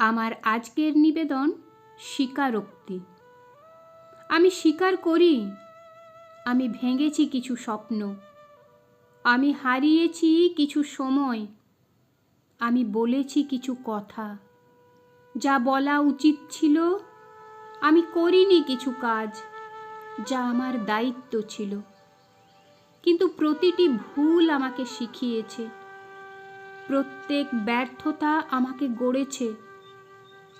আমার আজকের নিবেদন স্বীকারোক্তি। আমি স্বীকার করি, আমি ভেঙেছি কিছু স্বপ্ন, আমি হারিয়েছি কিছু সময়, আমি বলেছি কিছু কথা। যা বলা উচিত ছিল, আমি করিনি কিছু কাজ, যা আমার দায়িত্ব ছিল। কিন্তু প্রতিটি ভুল আমাকে শিখিয়েছে, প্রত্যেক ব্যর্থতা আমাকে গড়েছে।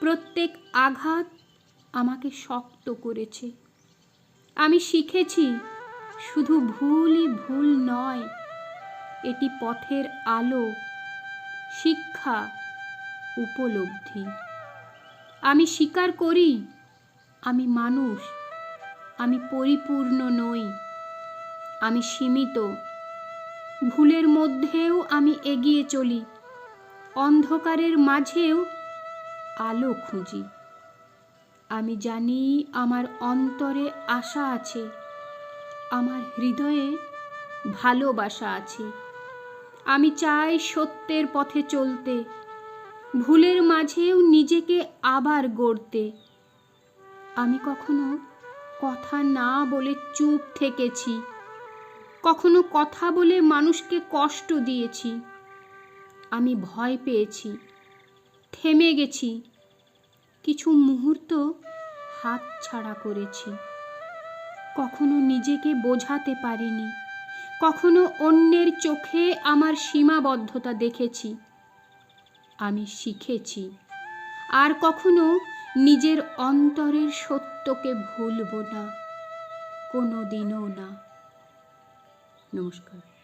প্রত্যেক আঘাত আমাকে শক্ত করেছে। আমি শিখেছি শুধু ভুলই ভুল নয়, এটি পথের আলো, শিক্ষা উপলব্ধি। আমি স্বীকার করি, আমি মানুষ, আমি পরিপূর্ণ নই, আমি সীমিত। ভুলের মধ্যেও আমি এগিয়ে চলি, অন্ধকারের মাঝেও আলো খুঁজি। আমি জানি আমার অন্তরে আশা আছে, আমার হৃদয়ে ভালোবাসা আছে। আমি চাই সত্যের পথে চলতে, ভুলের মাঝেও নিজেকে আবার গড়তে। আমি কখনো কথা না বলে চুপ থেকেছি, কখনো কথা বলে মানুষকে কষ্ট দিয়েছি। আমি ভয় পেয়েছি থেমে গেছি। কিছু মুহূর্ত হাত ছাড়া করেছি। কখনো নিজেকে বোঝাতে পারিনি। কখনো অন্যের চোখে আমার সীমাবদ্ধতা দেখেছি। আমি শিখেছি। আর কখনো নিজের অন্তরের সত্যকে ভুলব না। কোনো দিনও না। নমস্কার।